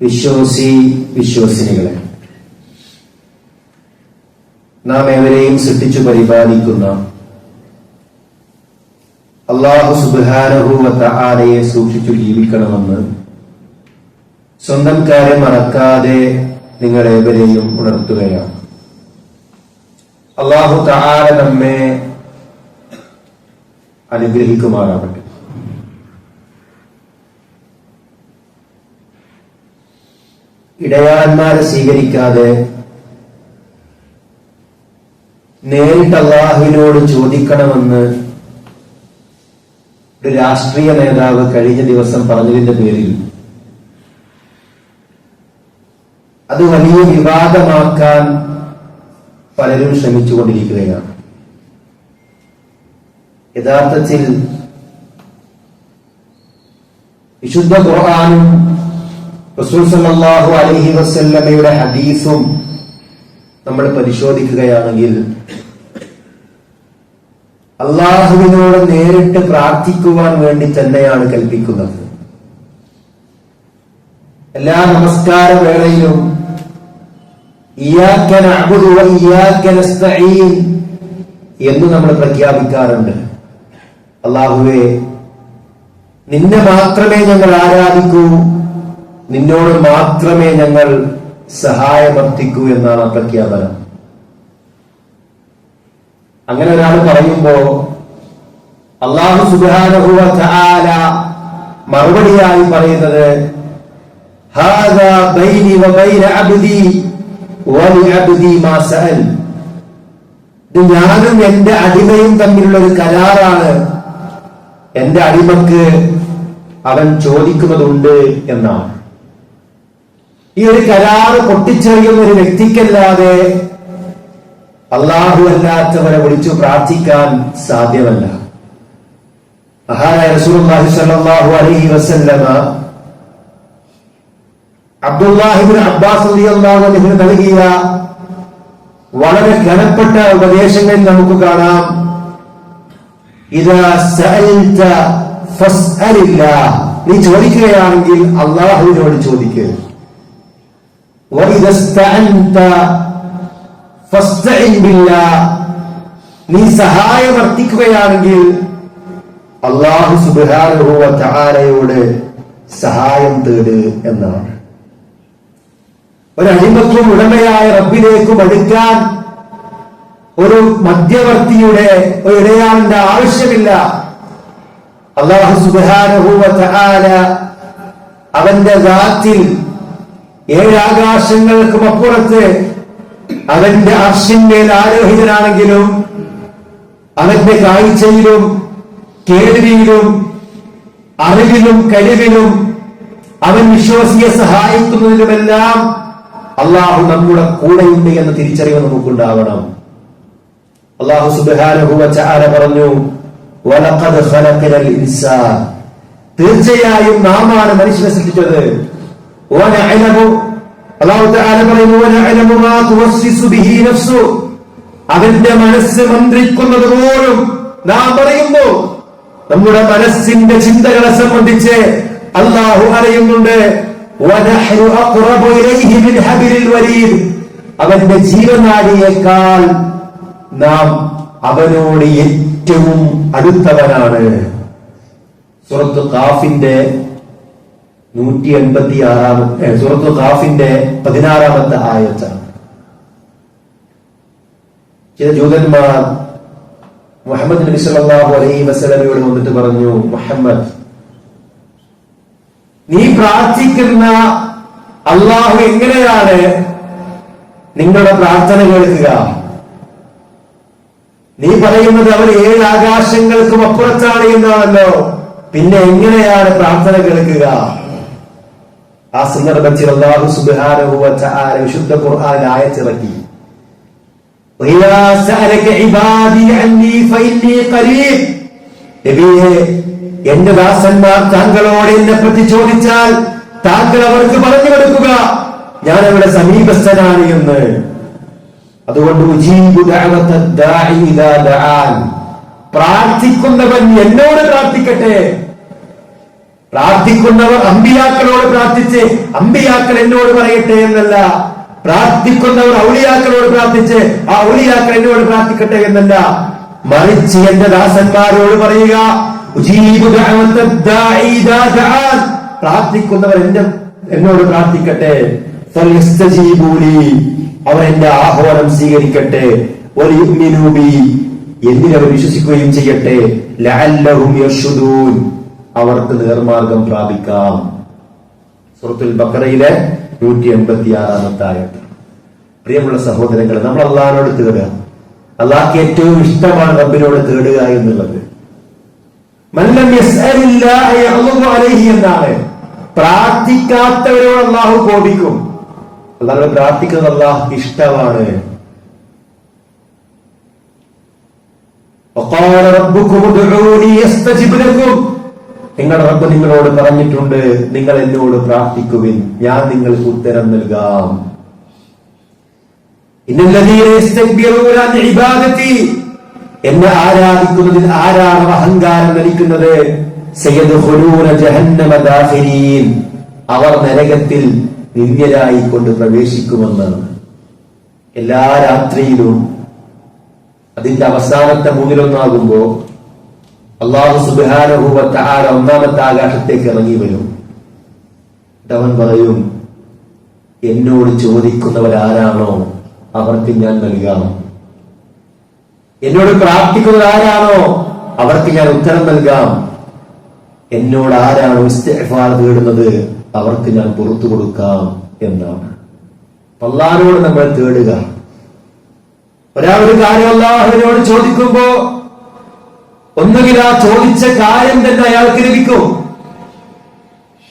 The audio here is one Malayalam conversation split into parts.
വിശ്വാസി വിശ്വസിനികളെ. നാം ഏവരെയും സൃഷ്ടിച്ചു പരിപാലിക്കുന്ന അള്ളാഹു സുബാനഹുവത്ത ആനയെ സൂക്ഷിച്ചു ജീവിക്കണമെന്ന് സ്വന്തം കാര്യം മറക്കാതെ നിങ്ങൾ ഏവരെയും ഉണർത്തുകയാണ്. അള്ളാഹു താര നമ്മെ അനുഗ്രഹിക്കുമാറാവട്ടെ. ഇടയാളന്മാരെ സ്വീകരിക്കാതെ നേരിട്ട് അള്ളാഹുവിനോട് ചോദിക്കണമെന്ന് ഒരു രാഷ്ട്രീയ നേതാവ് കഴിഞ്ഞ ദിവസം പറഞ്ഞതിന്റെ പേരിൽ അത് വലിയ വിവാദമാക്കാൻ പലരും ശ്രമിച്ചുകൊണ്ടിരിക്കുകയാണ്. യഥാർത്ഥത്തിൽ വിശുദ്ധ ഖുർആാനും വസല്ലമയുടെ ഹദീസും നമ്മൾ പരിശോധിക്കുകയാണെങ്കിൽ അള്ളാഹുവിനോട് നേരിട്ട് പ്രാർത്ഥിക്കുവാൻ വേണ്ടി തന്നെയാണ് കൽപ്പിക്കുന്നത്. എല്ലാ നമസ്കാര വേളയിലും എന്ന് നമ്മൾ പ്രഖ്യാപിക്കാറുണ്ട്. അള്ളാഹുവെ നിന്നെ മാത്രമേ ഞങ്ങൾ ആരാധിക്കൂ നിന്നോട് മാത്രമേ ഞങ്ങൾ സഹായമർത്ഥിക്കൂ എന്നാണ് ആ പ്രഖ്യാപനം. അങ്ങനെ ഒരാൾ പറയുമ്പോ അള്ളാഹു സുബാനഹുവ മറുപടിയായി പറയുന്നത് ഞാനും എന്റെ അടിമയും തമ്മിലുള്ള ഒരു കരാറാണ്. എന്റെ അടിമക്ക് അവൻ ചോദിക്കുന്നതുണ്ട് എന്നാണ്. ഈ ഒരു കരാറ് പൊട്ടിച്ചെറിയുന്ന ഒരു വ്യക്തിക്കല്ലാതെ അള്ളാഹു അല്ലാത്തവരെ വിളിച്ചു പ്രാർത്ഥിക്കാൻ സാധ്യമല്ല. റസൂലുള്ളാഹി അലൈഹി വസല്ലമ അബ്ബാസ് നൽകിയ വളരെ ഘനപ്പെട്ട ഉപദേശങ്ങളിൽ നമുക്ക് കാണാം. നീ ചോദിക്കുകയാണെങ്കിൽ അള്ളാഹുവിനോട് ചോദിക്കുക നീ സഹായം അർത്ഥിക്കുകയാണെങ്കിൽ അള്ളാഹു സുബാനുഭവ ചാരയോട് സഹായം തേട് എന്നാണ്. ഒരു അടിമത്വം ഉടമയായ റബ്ബിലേക്കും അടുക്കാൻ ഒരു മധ്യവർത്തിയുടെ ഒരു ഇടയാളിന്റെ ആവശ്യമില്ല. അള്ളാഹു സുബാനഹൂവ അവന്റെ ദാത്തിൽ ഏഴാകാശങ്ങൾക്കും അപ്പുറത്ത് അവന്റെ അർഷിന്മേൽ ആരോഹിതനാണെങ്കിലും അവന്റെ കാഴ്ചയിലും കേൾവിയിലും അറിവിലും കഴിവിലും അവൻ വിശ്വാസിയെ സഹായിക്കുന്നതിലുമെല്ലാം അള്ളാഹു നമ്മുടെ കൂടെയുണ്ട് എന്ന തിരിച്ചറിവ് നമുക്കുണ്ടാവണം അള്ളാഹു സുബാനുഭവച്ചാര പറഞ്ഞു. തീർച്ചയായും നാമാണ് മനുഷ്യനെ സൃഷ്ടിച്ചത് അവന്റെ മനസ്സ് മന്ത്രിക്കുന്നത് പോലും നാം പറയുമ്പോ നമ്മുടെ മനസ്സിന്റെ ചിന്തകളെ സംബന്ധിച്ച് അള്ളാഹു അറിയുന്നുണ്ട്. അവന്റെ ജീവനാടിയേക്കാൾ നാം അവനോട് ഏറ്റവും അടുത്തവനാണ്. സുറത്ത് കാഫിന്റെ നൂറ്റി എൺപത്തി ആറാമത്തെ സുഹൃത്തു കാഫിന്റെ പതിനാറാമത്തെ ആയത്താണ്. ചില ജൂതന്മാർ മുഹമ്മദ് നബി സല്ലല്ലാഹു അലൈഹി വസല്ലമയോട് വന്നിട്ട് പറഞ്ഞു മുഹമ്മദ് നീ പ്രാർത്ഥിക്കുന്ന അള്ളാഹു എങ്ങനെയാണ് നിങ്ങളുടെ പ്രാർത്ഥന കേൾക്കുക? നീ പറയുന്നത് അവർ ഏഴ് ആകാശങ്ങൾക്കും അപ്പുറത്താണ് എന്നാണല്ലോ. പിന്നെ എങ്ങനെയാണ് പ്രാർത്ഥന കേൾക്കുക? ആ സന്ദർഭത്തിൽ അള്ളാഹു വതആല വിശുദ്ധ ഖുർആൻ ആയത്തിറക്കി. എന്റെ ദാസന്മാർ താങ്കളോട് എന്നെ പറ്റി ചോദിച്ചാൽ താങ്കൾ അവർക്ക് പറഞ്ഞു കൊടുക്കുക. ഞാൻ അവരുടെ സമീപസ്ഥനാണ് എന്ന്. അതുകൊണ്ട് പ്രാർത്ഥിക്കുന്നവൻ എന്നോട് പ്രാർത്ഥിക്കട്ടെ. പ്രാർത്ഥിക്കുന്നവർ അമ്പിയാക്കളോട് പ്രാർത്ഥിച്ച് അമ്പിയാക്കൾ എന്നോട് പറയട്ടെ എന്നല്ല. പ്രാർത്ഥിക്കുന്നവർ ഔലിയാക്കളോട് പ്രാർത്ഥിച്ച് ആ ഔലിയാക്കൾ എന്നോട് പ്രാർത്ഥിക്കട്ടെ എന്നല്ല. മറിച്ച് എന്റെ ദാസന്മാരോട് പറയുക പ്രാർത്ഥിക്കുന്നവർ എന്റെ എന്നോട് പ്രാർത്ഥിക്കട്ടെ. അവർ എന്റെ ആഹ്വാനം സ്വീകരിക്കട്ടെ. എന്തിനവർ വിശ്വസിക്കുകയും ചെയ്യട്ടെ. ലഅല്ലഹും അവർക്ക് നേർമാർഗം പ്രാപിക്കാം സുഹൃത്തുൽ ബക്കറയിലെ നൂറ്റി എൺപത്തി ആറാമത്തെ ആയത്ത് പ്രിയമുള്ള സഹോദരങ്ങൾ നമ്മൾ അള്ളഹാനോട് തേടുക അള്ളാഹ്ക്ക് ഏറ്റവും ഇഷ്ടമാണ് റബ്ബിനോട് തേടുക എന്നുള്ളത് മല്ലം യസ്അലില്ലാഹ യഗ്ളബു അലൈഹി എന്നാണ് പ്രാർത്ഥിക്കാത്തവരോട് അള്ളാഹു കോപിക്കും അള്ളാഹ് പ്രാർത്ഥിക്കുന്നത് അള്ളാഹ്ക്ക് ഇഷ്ടമാണ് وقال ربكم ادعوني استجب لكم നിങ്ങളുടെ റബ്ബ് നിങ്ങളോട് പറഞ്ഞിട്ടുണ്ട് നിങ്ങൾ എന്നോട് പ്രാർത്ഥിക്കുവിൻ. ഞാൻ നിങ്ങൾക്ക് ഉത്തരം നൽകാം. എന്നെ ആരാധിക്കുന്നതിൽ ആരാണ് അഹങ്കാരം ദാഖിരീൻ അവർ നരകത്തിൽ നിന്ദ്യരായി കൊണ്ട് പ്രവേശിക്കുമെന്ന്. എല്ലാ രാത്രിയിലും അതിന്റെ അവസാനത്തെ മൂന്നിലൊന്നാകുമ്പോ അള്ളാഹു സുബാനുഭൂവ താര ഒന്നാമത്തെ ആകാശത്തേക്ക് ഇറങ്ങി വരും. അവൻ പറയും എന്നോട് ചോദിക്കുന്നവരാരാണോ? അവർക്ക് ഞാൻ നൽകാം. എന്നോട് പ്രാർത്ഥിക്കുന്നവരാരാണോ? അവർക്ക് ഞാൻ ഉത്തരം നൽകാം. എന്നോട് ആരാണോ ഇസ്തിഗ്ഫാർ തേടുന്നത്? അവർക്ക് ഞാൻ പുറത്തു കൊടുക്കാം. എന്നാണ്. അള്ളാഹിനോട് നമ്മൾ തേടുക. ഒരാൾ ഒരു കാര്യം അള്ളാഹുവിനോട് ചോദിക്കുമ്പോ ഒന്നുകിൽ ആ ചോദിച്ച കാര്യം തന്നെ അയാൾക്ക് ലഭിക്കും.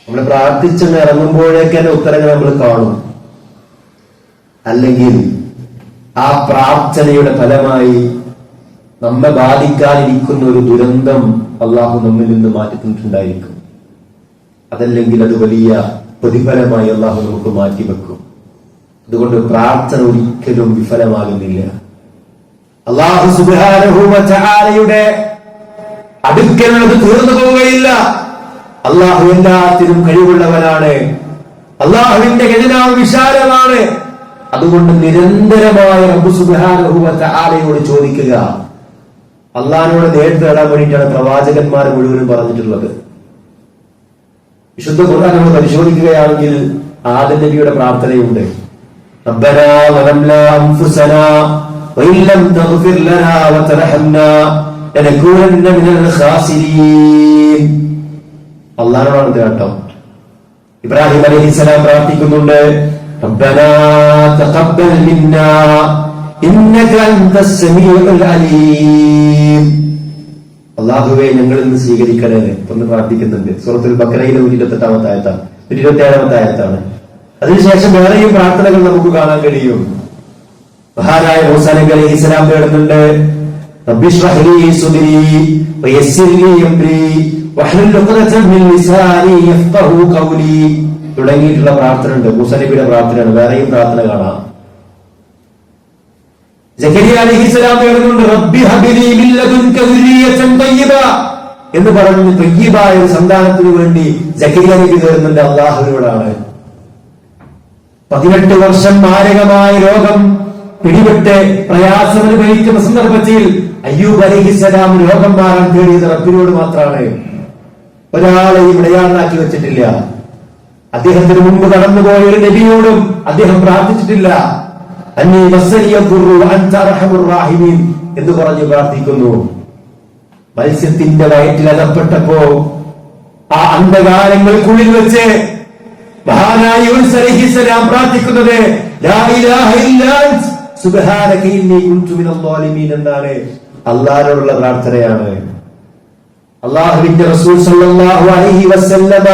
നമ്മൾ പ്രാർത്ഥിച്ചെന്ന് ഇറങ്ങുമ്പോഴേക്ക് തന്നെ ഉത്തരങ്ങൾ നമ്മൾ കാണും. അല്ലെങ്കിൽ ആ പ്രാർത്ഥനയുടെ ഫലമായി നമ്മെ ബാധിക്കാനിരിക്കുന്ന ഒരു ദുരന്തം അള്ളാഹു നമ്മിൽ നിന്ന് മാറ്റിത്തന്നിട്ടുണ്ടായിരിക്കും. അതല്ലെങ്കിൽ അത് വലിയ പ്രതിഫലമായി അള്ളാഹു നമുക്ക് മാറ്റിവെക്കും. അതുകൊണ്ട് പ്രാർത്ഥന ഒരിക്കലും വിഫലമാകുന്നില്ല. അള്ളാഹു സുബാനഹുമയുടെ അടുക്കലുള്ളത് തീർന്നു പോവുകയില്ല അള്ളാഹു എല്ലാത്തിനും കഴിവുള്ളവനാണ് അള്ളാഹുവിന്റെ ഖജനാവ് വിശാലമാണ് അതുകൊണ്ട് നിരന്തരമായ റബ്ബു സുബാനഹുമത്തെ ആലയോട് ചോദിക്കുക അള്ളാഹിനോട് നേരിട്ട് നേടാൻ വേണ്ടിയിട്ടാണ് പ്രവാചകന്മാർ മുഴുവനും പറഞ്ഞിട്ടുള്ളത് വിശുദ്ധ ഖുർആൻ നമ്മൾ പരിശോധിക്കുകയാണെങ്കിൽ ആദം നബിയുടെ പ്രാർത്ഥനയുണ്ട് ربنا ظلمنا أنفسنا وإن لم تغفر لنا وترحمنا لنكونن من الخاسرين അള്ളാഹിനോടാണ് ഇത് കേട്ടോ ഇബ്രാഹിം അലൈഹിസ്സലാം പ്രാർത്ഥിക്കുന്നുണ്ട് ربنا تقبل منا إنك أنت السميع العليم അള്ളാഹുവെ ഞങ്ങളിൽ നിന്ന് സ്വീകരിക്കണേ എന്ന് പ്രാർത്ഥിക്കുന്നുണ്ട് സൂറത്തുൽ ബക്കറയിലെ നൂറ്റി ഇരുപത്തെട്ടാമത്തെ ആയത്താണ് നൂറ്റി ഇരുപത്തി ഏഴാമത്തെ ആയത്താണ് അതിനുശേഷം വേറെയും പ്രാർത്ഥനകൾ നമുക്ക് കാണാൻ കഴിയും മഹാനായ മൂസാ നബി അലൈഹി ഇസ്ലാം തേടുന്നുണ്ട് ഇശ്റഹ് ലി സുദ്രി വയസ്സിർ ലി അംരി വഹ്ലുൽ ഉഖ്ദത മിൻ ലിസാനി യഫ്ഖഹു ഖൗലി തുടങ്ങിയിട്ടുള്ള പ്രാർത്ഥന ഉണ്ട് മൂസാ നബിയുടെ പ്രാർത്ഥനയാണ്. വേറെയും പ്രാർത്ഥന കാണാം. ജക്കരിയ അലൈഹിസ്സലാം തേടുന്നുണ്ട് റബ്ബി ഹബിലി മിൻ ലദുൻക ദുർരിയതൻ തയ്യിബ എന്ന് പറഞ്ഞു തയ്യിബായ ഒരു സന്താനത്തിന് വേണ്ടി ജക്കരിയ നബി തേടുന്നുണ്ട് അള്ളാഹുവിനോടാണ്. പതിനെട്ട് വർഷം മാരകമായ രോഗം പിടിപെട്ട് പ്രയാസം അനുഭവിക്കുന്ന സന്ദർഭത്തിൽ അയ്യൂബ് അലഹിസലാം രോഗം മാറാൻ തേടിയത് റബ്ബിനോട് മാത്രമാണ്. ഒരാളെ ഇടയാളാക്കി വെച്ചിട്ടില്ല. അദ്ദേഹത്തിന് മുമ്പ് കടന്നുപോയ ഒരു നബിയോടും അദ്ദേഹം പ്രാർത്ഥിച്ചിട്ടില്ല. എന്ന് പറഞ്ഞു പ്രാർത്ഥിക്കുന്നു. മത്സ്യത്തിന്റെ വയറ്റിൽ അകപ്പെട്ടപ്പോ ആ അന്ധകാരങ്ങൾക്കുള്ളിൽ വെച്ച് മഹാനായി പ്രാർത്ഥിക്കുന്നത് എന്നാണ് അല്ലാഹുവിനുള്ള പ്രാർത്ഥനയാണ്. അള്ളാഹുവിന്റെ റസൂൽ സല്ലല്ലാഹു അലൈഹി വസല്ലമ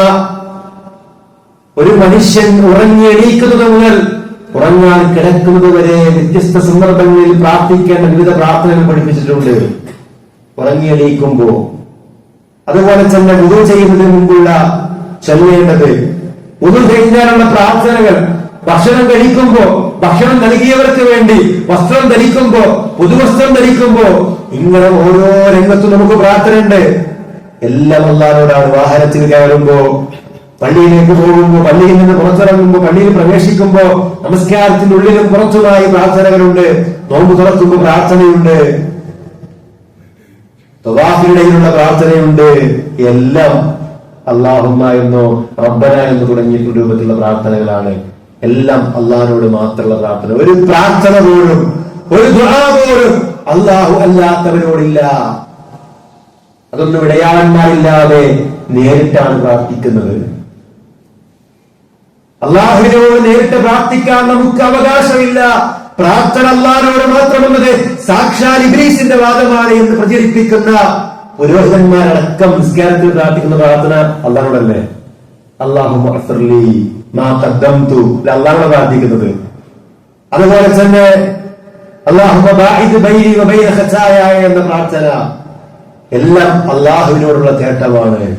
ഒരു മനുഷ്യൻ ഉറങ്ങി എണീക്കുന്നത് മുതൽ ഉറങ്ങാൻ കിടക്കുന്നത് വരെ വ്യത്യസ്ത സന്ദർഭങ്ങളിൽ പ്രാർത്ഥിക്കേണ്ട വിവിധ പ്രാർത്ഥനകൾ പഠിപ്പിച്ചിട്ടുണ്ട്. ഉറങ്ങി എണീക്കുമ്പോ അതുപോലെ തന്നെ ഉദു ചെയ്യുന്നതിന് മുമ്പുള്ള ചൊല്ലേണ്ടത് ഉദു കഴിഞ്ഞാലുള്ള പ്രാർത്ഥനകൾ ഭക്ഷണം കഴിക്കുമ്പോ ഭക്ഷണം നൽകിയവർക്ക് വേണ്ടി വസ്ത്രം ധരിക്കുമ്പോ പുതുവസ്ത്രം ധരിക്കുമ്പോ ഇങ്ങനെ ഓരോ രംഗത്തും നമുക്ക് പ്രാർത്ഥനയുണ്ട്. എല്ലാം അള്ളാനോടാണ് വാഹനത്തിൽ കയറുമ്പോ പള്ളിയിലേക്ക് പോകുമ്പോ പള്ളിയിൽ നിന്ന് പുറത്തിറങ്ങുമ്പോ പള്ളിയിൽ പ്രവേശിക്കുമ്പോ നമസ്കാരത്തിന്റെ ഉള്ളിലും പുറത്തുമായി പ്രാർത്ഥനകളുണ്ട്. നോമ്പ് തുറക്കുമ്പോ പ്രാർത്ഥനയുണ്ട്. തൊവാഫിനിടയിലുള്ള പ്രാർത്ഥനയുണ്ട്. എല്ലാം അള്ളാഹുമ്മ എന്നോ റബ്ബന എന്ന് തുടങ്ങിയിട്ടുള്ള രൂപത്തിലുള്ള പ്രാർത്ഥനകളാണ്. എല്ലാം അള്ളാഹിനോട് മാത്രമുള്ള പ്രാർത്ഥന. ഒരു പ്രാർത്ഥന പോലും ഒരു പോലും അള്ളാഹു അല്ലാത്തവരോടില്ല അതൊന്നും ഇടയാളന്മാരില്ലാതെ നേരിട്ടാണ് പ്രാർത്ഥിക്കുന്നത്. അള്ളാഹുവിനോട് നേരിട്ട് പ്രാർത്ഥിക്കാൻ നമുക്ക് അവകാശമില്ല. പ്രാർത്ഥന അള്ളാഹിനോട് മാത്രമെന്നത് സാക്ഷാൽ ഇബ്രീസിന്റെ വാദമാണ് എന്ന് പ്രചരിപ്പിക്കുന്ന പുരോഹിതന്മാരടക്കം നിസ്കാരത്തിൽ പ്രാർത്ഥിക്കുന്ന പ്രാർത്ഥന അള്ളാഹോടല്ലേ അള്ളാഹു പ്രാർത്ഥിക്കുന്നത്. അതുപോലെ തന്നെ എന്ന പ്രാർത്ഥന എല്ലാം അള്ളാഹുവിനോടുള്ള തേട്ടമാണ്.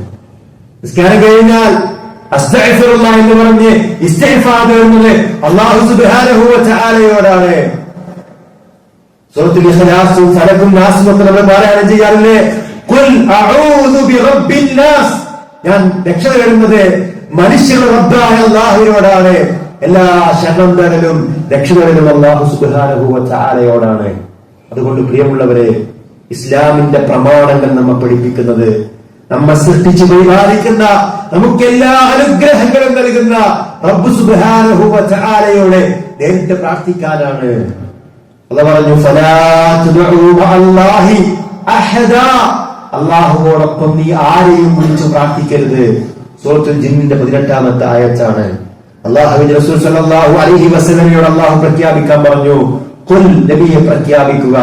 നിസ്കാരം കഴിഞ്ഞാൽ എന്ന് പറഞ്ഞ് ഖുൽ അഊദു ഞാൻ രക്ഷ തേടുന്നത് മനുഷ്യരുടെ എല്ലാ ശരണം തേടലും അള്ളാഹു സുബ്ഹാനഹു വ അതുകൊണ്ട് പ്രിയമുള്ളവരെ ഇസ്ലാമിന്റെ പ്രമാണങ്ങൾ നമ്മെ പഠിപ്പിക്കുന്നത് നമ്മെ സൃഷ്ടിച്ച് പരിപാലിക്കുന്ന നമുക്ക് എല്ലാ അനുഗ്രഹങ്ങളും നൽകുന്ന റബ്ബു തആലയോട് നേരിട്ട് പ്രാർത്ഥിക്കാനാണ്. അത് പറഞ്ഞു അള്ളാഹുവോടൊപ്പം നീ ആരെയും വിളിച്ചു പ്രാർത്ഥിക്കരുത്. സൂറത്തുൽ ജിന്നിന്റെ പതിനെട്ടാമത്തെ ആയത്താണ്. അള്ളാഹുവിന്റെ റസൂൽ സല്ലല്ലാഹു അലൈഹി വസല്ലമയോട് അള്ളാഹു പ്രഖ്യാപിക്കാൻ പറഞ്ഞു ഖുൽ നബിയെ പ്രഖ്യാപിക്കുക.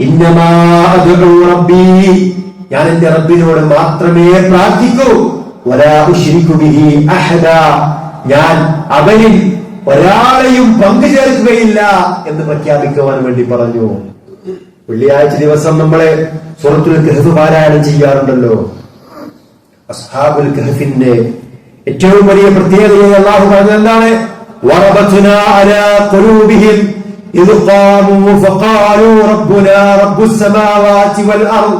ഇന്നമാ അദ്ഉ റബ്ബി. ഞാൻ എന്റെ റബ്ബിനോട് മാത്രമേ പ്രാർത്ഥിക്കൂ. വലാ ഉശ്രിക്കു ബിഹി അഹദ. ഞാൻ അവനിൽ ഒരാളെയും പങ്കു ചേർക്കുകയില്ല എന്ന് പ്രഖ്യാപിക്കുവാൻ വേണ്ടി പറഞ്ഞു. വെള്ളിയാഴ്ച ദിവസം നമ്മളെ സൂറത്തുൽ കഹഫ് പാരായണം ചെയ്യാറുണ്ടല്ലോ. അസ്ഹാബുൽ കഹഫിന്റെ ഏറ്റവും വലിയ പ്രത്യേകതയായി അള്ളാഹു പറഞ്ഞത് എന്താണ് وَرَبَطْنَا عَلَى قُلُوبِهِمْ إِذْ قَامُوا فَقَالُوا رَبُّنَا رَبُّ السَّمَاوَاتِ وَالْأَرْضِ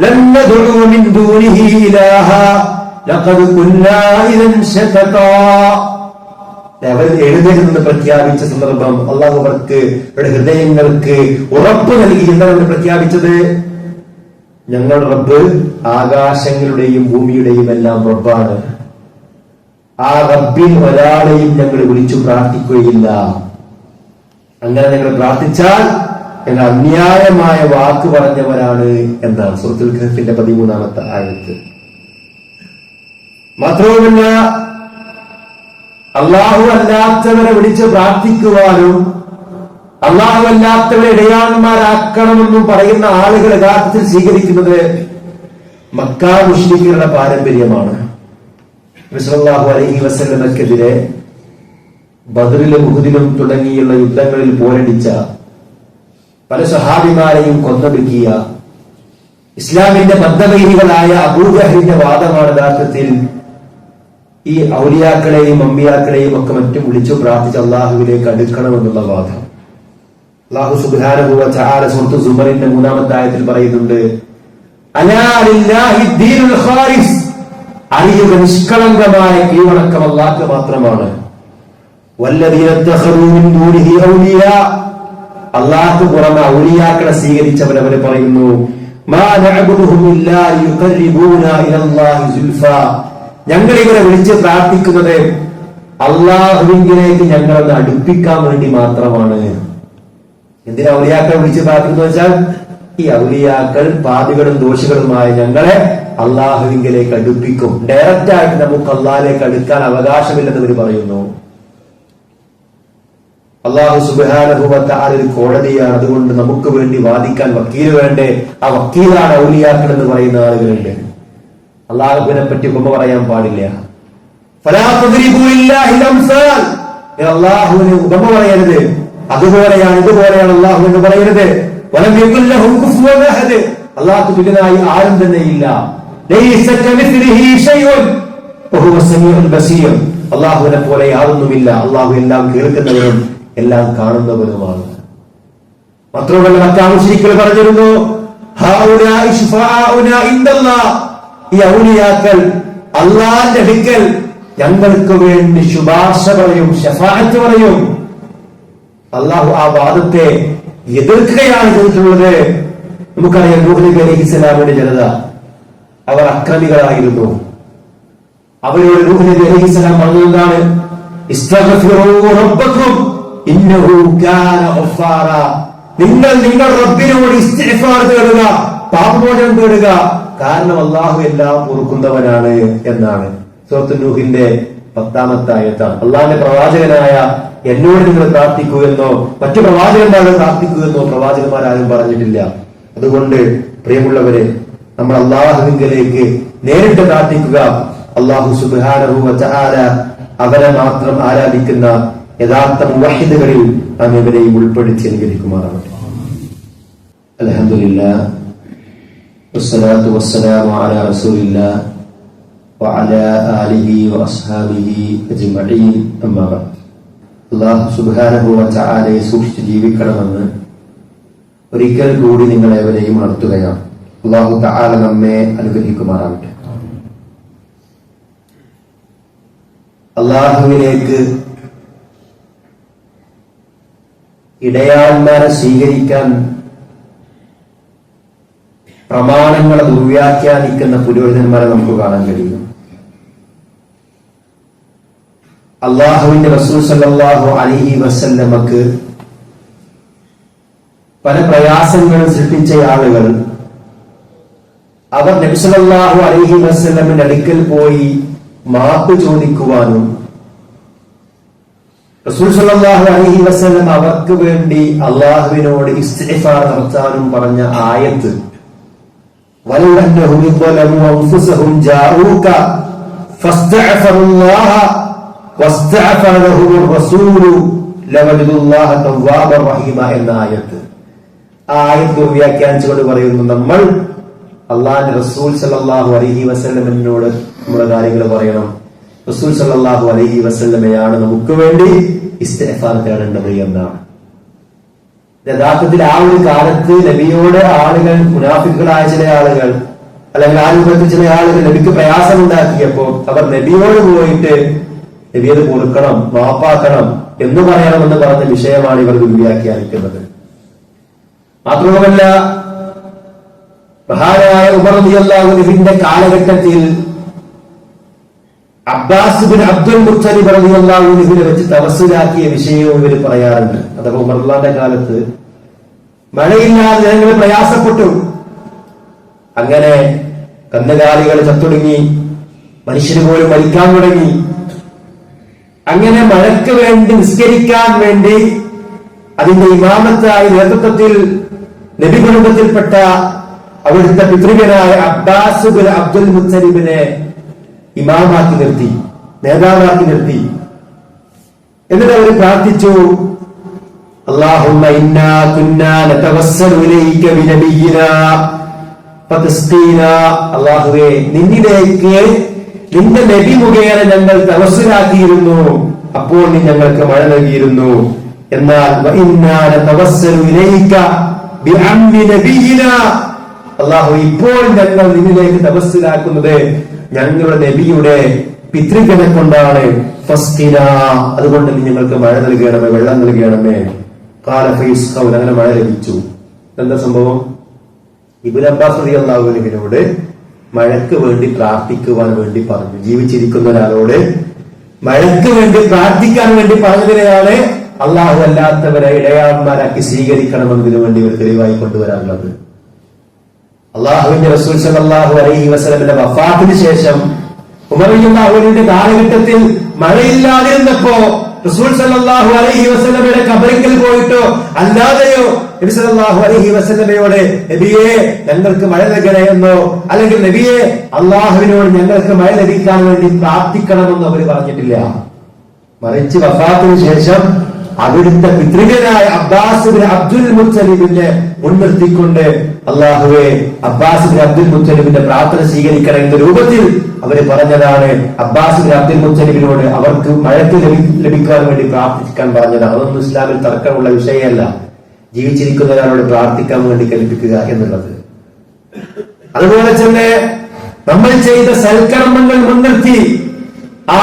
لَن نَّدْعُوَ مِن دُونِهِ إِلَٰهًا لَقَدْ كُنَّا إِذًا شَطَطًا അവർ എഴുന്നേറ്റ് നിന്ന് പ്രഖ്യാപിച്ച സന്ദർഭം അള്ളാഹു അവർക്ക് അവരുടെ ഹൃദയങ്ങൾക്ക് ഉറപ്പ് നൽകി എന്താണ് പ്രഖ്യാപിച്ചത് ഞങ്ങൾ റബ്ബ് ആകാശങ്ങളുടെയും ഭൂമിയുടെയും എല്ലാം റബ്ബാണ്. ആ റബ്ബിൽ ഒരാളെയും ഞങ്ങൾ വിളിച്ചു പ്രാർത്ഥിക്കുകയില്ല. അങ്ങനെ ഞങ്ങൾ പ്രാർത്ഥിച്ചാൽ ഞങ്ങൾ അന്യായമായ വാക്ക് പറഞ്ഞവരാണ് എന്നാണ് സുഹൃത്തുൽ ഗ്രഹത്തിന്റെ പതിമൂന്നാമത്തെ ആയത്ത്. മാത്രവുമല്ല അള്ളാഹു അല്ലാത്തവരെ വിളിച്ച് പ്രാർത്ഥിക്കുവാനും അള്ളാഹു അല്ലാത്തവരെ ഇടയാളന്മാരാക്കണമെന്നും പറയുന്ന ആളുകൾ യഥാർത്ഥത്തിൽ സ്വീകരിക്കുന്നത് മക്കാ മുഷ്രിഖുകളുടെ പാരമ്പര്യമാണ്. വിസലാഹു അലഹി വസ്ലമക്കെതിരെ ബദറിലും മുഹദിലും തുടങ്ങിയുള്ള യുദ്ധങ്ങളിൽ പോരടിച്ച പല സഹാബിമാരെയും കൊന്നൊടുക്കിയ ഇസ്ലാമിന്റെ ബദ്ധവൈരികളായ അബൂജഹലിന്റെ വാദമാണ് യഥാർത്ഥത്തിൽ ഈ ഔലിയാക്കളെയും അമ്മിയാക്കളെയും ഒക്കെ മറ്റും വിളിച്ചു പ്രാർത്ഥിച്ച് അള്ളാഹുവിലേക്ക് അടുക്കണമെന്നുള്ള വാദം. അള്ളാഹു സുബാനുഭവ തആല സുഹൃത്ത് സുമറിന്റെ മൂന്നാമത്തെ ആയത്തിൽ പറയുന്നുണ്ട്. അറിയുക നിഷ്കളങ്കമായ കീഴടക്കം അള്ളാഹ് മാത്രമാണ്. അള്ളാഹ് പുറമെ ഔലിയാക്കളെ സ്വീകരിച്ചവർ അവർ പറയുന്നു ഞങ്ങൾ ഇവരെ വിളിച്ച് പ്രാർത്ഥിക്കുന്നത് അള്ളാഹുവിങ്കിലേക്ക് ഞങ്ങളൊന്ന് അടുപ്പിക്കാൻ വേണ്ടി മാത്രമാണ്. എന്തിനാ ഔലിയാക്കളെ വിളിച്ച് പ്രാർത്ഥിക്കുന്നു വെച്ചാൽ ഈ ഔലിയാക്കൾ പാപികളും ദോഷികളുമായ ഞങ്ങളെ അള്ളാഹുവിങ്കിലേക്ക് അടുപ്പിക്കും. ഡയറക്റ്റ് ആയിട്ട് നമുക്ക് അള്ളാഹിലേക്ക് അടുക്കാൻ അവകാശമില്ലെന്ന് ഇവർ പറയുന്നു. അള്ളാഹു സുബാനുഭവത്ത ഒരു കോടതിയാണ്. അതുകൊണ്ട് നമുക്ക് വേണ്ടി വാദിക്കാൻ വക്കീൽ വേണ്ടേ? ആ വക്കീലാണ് ഔലിയാക്കൾ എന്ന് പറയുന്ന ആളുകളുണ്ട് അള്ളാഹുവിനെ പറ്റി ഉപമ പറയാൻ പാടില്ല. അള്ളാഹുവിന് ഉപമ പറയരുത്. അതുപോലെയാണ് ഇതുപോലെയാണ് അള്ളാഹു എന്ന് പറയരുത്. അള്ളാഹു തുല്യനായി ആരും തന്നെ ഇല്ല അള്ളാഹുവിനെ പോലെ യാതൊന്നുമില്ല അള്ളാഹു എല്ലാം കേൾക്കുന്നവരും എല്ലാം കാണുന്നവരുമാണ്. മാത്രമല്ല മറ്റാമുശ്രീക്കൾ പറഞ്ഞിരുന്നു അള്ളാന്റെ അടുക്കൽ ഞങ്ങൾക്ക് വേണ്ടി ശുപാർശ പറയും ഷഫാഅത്ത് പറയും. അള്ളാഹു ആ വാദത്തെ എതിർക്കുകയാണ് ചെയ്തിട്ടുള്ളത്. നമുക്കറിയാം നൂഹ് നബി അലൈഹി സ്വലാമിന്റെ ജനത അവർ അക്രമികളായിരുന്നു. അവരോട് നൂഹ് നബി അലൈഹി കാന ഗഫാറ. നിങ്ങൾ നിങ്ങൾ റബ്ബിനോട് തേടുക പാപമോചനം തേടുക. കാരണം അള്ളാഹു എല്ലാം ഓർക്കുന്നവനാണ് എന്നാണ്. സൂറത്ത് നൂഹിന്റെ പത്താമത്തെ ആയത്താണ് അള്ളാഹിന്റെ പ്രവാചകനായ എന്നോട് നിങ്ങൾ പ്രാർത്ഥിക്കൂ എന്നോ മറ്റു പ്രവാചകന്മാരോട് പ്രാർത്ഥിക്കൂ എന്നോ പ്രവാചകന്മാരാരും പറഞ്ഞിട്ടില്ല അതുകൊണ്ട് പ്രിയമുള്ളവരെ നമ്മൾ അള്ളാഹുവിങ്കലേക്ക് നേരിട്ട് പ്രാർത്ഥിക്കുക അള്ളാഹു സുബാനഹു ചാല അവരെ മാത്രം ആരാധിക്കുന്ന യഥാർത്ഥ മുവഹിദുകളിൽ നാം ഇവരെയും ഉൾപ്പെടുത്തി അനുഗ്രഹിക്കുമാറാവട്ടെ അലഹമില്ല والصلاة والسلام على رسول الله وعلى آله وأصحابه أجمعين أما بعد അള്ളാഹു സുബാനഹു വചാലയെ സൂക്ഷിച്ച് ജീവിക്കണമെന്ന് ഒരിക്കൽ കൂടി നിങ്ങളെവരെയും ഉണർത്തുകയാണ്. അള്ളാഹു തആല നമ്മെ അനുഗ്രഹിക്കുമാറാവട്ടെ. അള്ളാഹുവിലേക്ക് ഇടയാന്മാരെ സ്വീകരിക്കാൻ പ്രമാണങ്ങളെ ദുർവ്യാഖ്യാനിക്കുന്ന പുരോഹിതന്മാരെ നമുക്ക് കാണാൻ കഴിയും. അള്ളാഹുവിന്റെ റസൂൽ സല്ലാഹു അലഹി വസല്ലമക്ക് പല പ്രയാസങ്ങളും സൃഷ്ടിച്ച ആളുകൾ. അവർ നബ്സലാഹു അലഹി വസ്ലമിന്റെ അടുക്കൽ പോയി മാപ്പ് ചോദിക്കുവാനും റസൂൽ അലഹി വസ്ലം അവർക്ക് വേണ്ടി അള്ളാഹുവിനോട് ഇസ്തിഫാർ നടത്താനും പറഞ്ഞ ആയത്ത് വല്ലഹു എന്ന ആയത്ത്. ആ ആയത്ത് വ്യാഖ്യാനിച്ചുകൊണ്ട് പറയുന്നു നമ്മൾ അള്ളാഹിന്റെ റസൂൽ സല്ലല്ലാഹു അലൈഹി വസല്ലമിനോട് നമ്മുടെ കാര്യങ്ങൾ പറയണം. റസൂൽ സല്ലല്ലാഹു അലൈഹി വസല്ലമയാണ് നമുക്ക് വേണ്ടി ഇസ്തിഗ്ഫാർ തേടേണ്ടത് എന്നാണ്. യഥാർത്ഥത്തിൽ ആ ഒരു കാലത്ത് നബിയോട് ആളുകൾ മുനാഫിക്കുകളായ ചില ആളുകൾ അല്ലെങ്കിൽ ആ രൂപത്തിൽ ചില ആളുകൾ നബിക്ക് പ്രയാസമുണ്ടാക്കിയപ്പോ അവർ നബിയോട് പോയിട്ട് നബി അത് കൊടുക്കണം മാപ്പാക്കണം എന്ന് പറയണമെന്ന് പറഞ്ഞ വിഷയമാണ് ഇവർ ദുർവ്യാഖ്യാനിക്കുന്നത് മാത്രവുമല്ല മഹാനായ ഉമർ റളിയല്ലാഹുവിന്റെ കാലഘട്ടത്തിൽ അബ്ബാസ് ബിൻ അബ്ദുൽ മുത്തലിബ് റളിയല്ലാഹുവിനെ വെച്ച് തപസ്സിലാക്കിയ വിഷയവും ഇവർ പറയാറുണ്ട്. അഥവാ ഉമർലാന്റെ കാലത്ത് മഴയില്ലാതെ ജനങ്ങൾ പ്രയാസപ്പെട്ടു. അങ്ങനെ കന്നുകാലികൾ ചത്തൊടുങ്ങി മനുഷ്യന് പോലും മരിക്കാൻ തുടങ്ങി. അങ്ങനെ മഴയ്ക്ക് വേണ്ടി നിസ്കരിക്കാൻ വേണ്ടി അതിന്റെ ഇമാമത്തായി നേതൃത്വത്തിൽ നബി കുടുംബത്തിൽപ്പെട്ട അവിടുത്തെ പിതൃകനായ അബ്ബാസ് ബിൻ അബ്ദുൽ മുത്തലിബിനെ ഇമാമാക്കി നിർത്തി നേതാവാക്കി നിർത്തി എന്നിട്ട് അവർ പ്രാർത്ഥിച്ചു اللهم إنا كنا نتوسل إليك بنبينا فتسقينا അള്ളാഹുവേ നിന്നിലേക്ക് നിന്റെ നബി മുഖേന ഞങ്ങൾ തപസ്സിലാക്കിയിരുന്നു അപ്പോൾ നീ ഞങ്ങൾക്ക് മഴ നൽകിയിരുന്നു. എന്നാൽ അള്ളാഹു ഇപ്പോൾ ഞങ്ങൾ നിന്നിലേക്ക് തപസ്സിലാക്കുന്നത് ഞങ്ങളുടെ നബിയുടെ പിതൃകനെ കൊണ്ടാണ്. അതുകൊണ്ട് നീ ഞങ്ങൾക്ക് മഴ നൽകണമേ വെള്ളം നൽകണമേ. കാലഫൈസ്കൗൻ അങ്ങനെ മഴ ലഭിച്ചു. എന്താ സംഭവം? ഇബുൽ അബ്ബാസ് അള്ളാഹുവിനോട് മഴയ്ക്ക് വേണ്ടി പ്രാർത്ഥിക്കുവാൻ വേണ്ടി പറഞ്ഞു. ജീവിച്ചിരിക്കുന്ന ഒരാളോട് മഴയ്ക്ക് വേണ്ടി പ്രാർത്ഥിക്കാൻ വേണ്ടി പറഞ്ഞതിനെയാണ് അള്ളാഹു അല്ലാത്തവരെ ഇടയാന്മാരാക്കി സ്വീകരിക്കണമെന്നതിനു വേണ്ടി ഒരു തെളിവായി കൊണ്ടുവരാനുള്ളത് അള്ളാഹുവിന്റെ റസൂൽ സല്ലല്ലാഹു അലൈഹി വസല്ലമയുടെ വഫാത്തിന് ശേഷം ഉമറിയുള്ളാഹുവിന്റെ കാലഘട്ടത്തിൽ മഴയില്ലാതിരുന്നപ്പോ റസൂൽ സല്ലല്ലാഹു അലൈഹി വസല്ലമയുടെ കബറിക്കൽ പോയിട്ടോ അല്ലാതെയോ നബി സല്ലല്ലാഹു അലൈഹി വസല്ലമയോട് നബിയെ ഞങ്ങൾക്ക് മഴ നൽകണേ എന്നോ അല്ലെങ്കിൽ നബിയെ അള്ളാഹുവിനോട് ഞങ്ങൾക്ക് മഴ ലഭിക്കാൻ വേണ്ടി പ്രാർത്ഥിക്കണമെന്നോ അവർ പറഞ്ഞിട്ടില്ല. മറിച്ച് വഫാത്തിന് ശേഷം അവിടുത്തെ പിതൃകനായ അബ്ബാസ് അബ്ദുൽ മുത്തലിബിന്റെ മുൻനിർത്തിക്കൊണ്ട് അള്ളാഹുവെ അബ്ബാസ് അബ്ദുൽ മുത്തലിബിന്റെ പ്രാർത്ഥന സ്വീകരിക്കണം എന്ന രൂപത്തിൽ അവർ പറഞ്ഞതാണ് അബ്ബാസ് അബ്ദുൽ മുത്തലിബിനോട് അവർക്ക് മഴയ്ക്ക് ലഭിക്കാൻ വേണ്ടി പ്രാർത്ഥിക്കാൻ പറഞ്ഞത് അതൊന്നും ഇസ്ലാമിൽ തർക്കമുള്ള വിഷയമല്ല. ജീവിച്ചിരിക്കുന്ന ഒരാളോട് പ്രാർത്ഥിക്കാൻ വേണ്ടി കൽപ്പിക്കുക എന്നുള്ളത്. അതുപോലെ തന്നെ നമ്മൾ ചെയ്ത സൽക്കർമ്മങ്ങൾ മുൻനിർത്തി ആ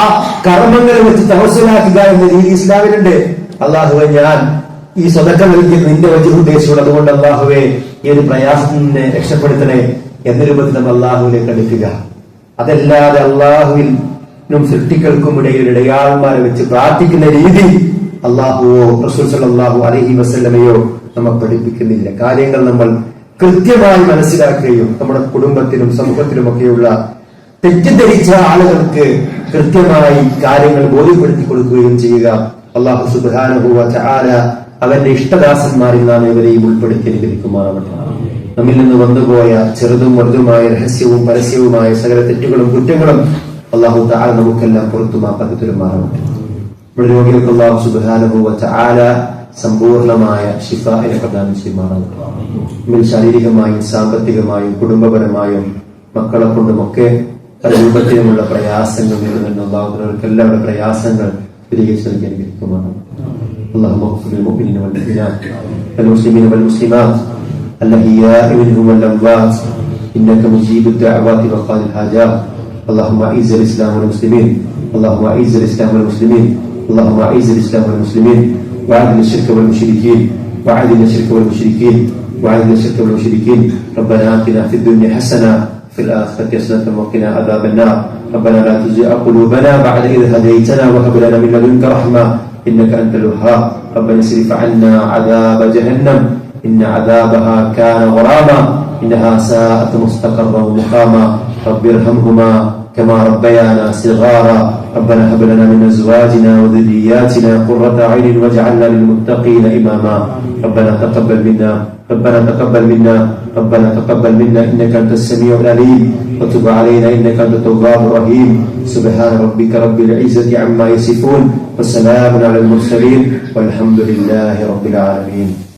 കർമ്മങ്ങൾ വെച്ച് തവസ്സലാക്കുക എന്ന രീതി ഇസ്ലാമിലുണ്ട്. അള്ളാഹുവെ ഞാൻ ഈ സ്വതക്ക നൽകി നിന്റെ വലിയ ഉദ്ദേശിച്ചുള്ളത് അതുകൊണ്ട് അള്ളാഹുവെ ഈ ഒരു പ്രയാസത്തിൽ നിന്ന് രക്ഷപ്പെടുത്തണേ. എന്ന രൂപത്തിൽ നമ്മൾ അള്ളാഹുവിനെ അടുക്കുക. അതല്ലാതെ അള്ളാഹുവിനും സൃഷ്ടികൾക്കും ഇടയിൽ ഇടയാളന്മാരെ വെച്ച് പ്രാർത്ഥിക്കുന്ന രീതി അള്ളാഹുവോ റസൂൽ സല്ലല്ലാഹു അലൈഹി വസല്ലമയോ നമ്മെ പഠിപ്പിക്കുന്നില്ല. കാര്യങ്ങൾ നമ്മൾ കൃത്യമായി മനസ്സിലാക്കുകയും നമ്മുടെ കുടുംബത്തിലും സമൂഹത്തിലും ഒക്കെയുള്ള തെറ്റിദ്ധരിച്ച ആളുകൾക്ക് കൃത്യമായി കാര്യങ്ങൾ ബോധ്യപ്പെടുത്തി കൊടുക്കുകയും ചെയ്യുക. അള്ളാഹു സുബാനുഭവ ചാല അവന്റെ ഇഷ്ടദാസന്മാരിൽ നാം ഇവരെയും ഉൾപ്പെടുത്തി അനുഗ്രഹിക്കുമാറാവട്ടെ. നമ്മിൽ നിന്ന് വന്നുപോയ ചെറുതും വലുതുമായ രഹസ്യവും പരസ്യവുമായ സകല തെറ്റുകളും കുറ്റങ്ങളും അള്ളാഹു താല നമുക്കെല്ലാം പുറത്തുമാക്കി തരുമാറാവട്ടെ നമ്മുടെ രോഗികൾക്ക് അള്ളാഹു സുബാനുഭവ ചാല സമ്പൂർണമായ ഷിഫായിനെ പ്രദാനം ചെയ്യുമാറാവട്ടെ നമ്മിൽ ശാരീരികമായും സാമ്പത്തികമായും കുടുംബപരമായും മക്കളെ കൊണ്ടുമൊക്കെ പല രൂപത്തിലുമുള്ള പ്രയാസങ്ങൾ നേരിടുന്ന അള്ളാഹുദർക്ക് എല്ലാവരുടെ പ്രയാസങ്ങൾ തിരികെ നൽകി അനുഗ്രഹിക്കുമാണ് اللهم اغفر للمؤمنين والمؤمنات والمسلمين والمسلمات الأحياء منهم والأموات إنك مجيب الدعوات وقاضي الحاجات اللهم أعز الإسلام والمسلمين. اللهم أعز الإسلام والمسلمين. اللهم أعز الإسلام والمسلمين. وأعذل الشرك والمشركين. وأعذل الشرك والمشركين. وأعذل الشرك والمشركين. ربنا آتنا في الدنيا حسنة في الآخرة حسنة وقنا عذاب النار. ربنا لا تزغ قلوبنا بعد إذ هديتنا وهب لنا من لدنك رحمة. إنك أنت الوهاب. ربنا اصرف عنا عذاب جهنم. إن عذابها كان غراما إنها ساءت مستقرا ومقاما. رب ارحمهما كما ربيانا صغارا. ربنا هب لنا من أزواجنا وذرياتنا قرة عين واجعلنا للمتقين إماما. ربنا تقبل منا ربنا تقبل منا ربنا تقبل منا إنك أنت السميع العليم. وتب علينا إنك أنت التواب الرحيم. سبحان ربك رب العزة عما يصفون. وسلام على المرسلين والحمد لله رب العالمين.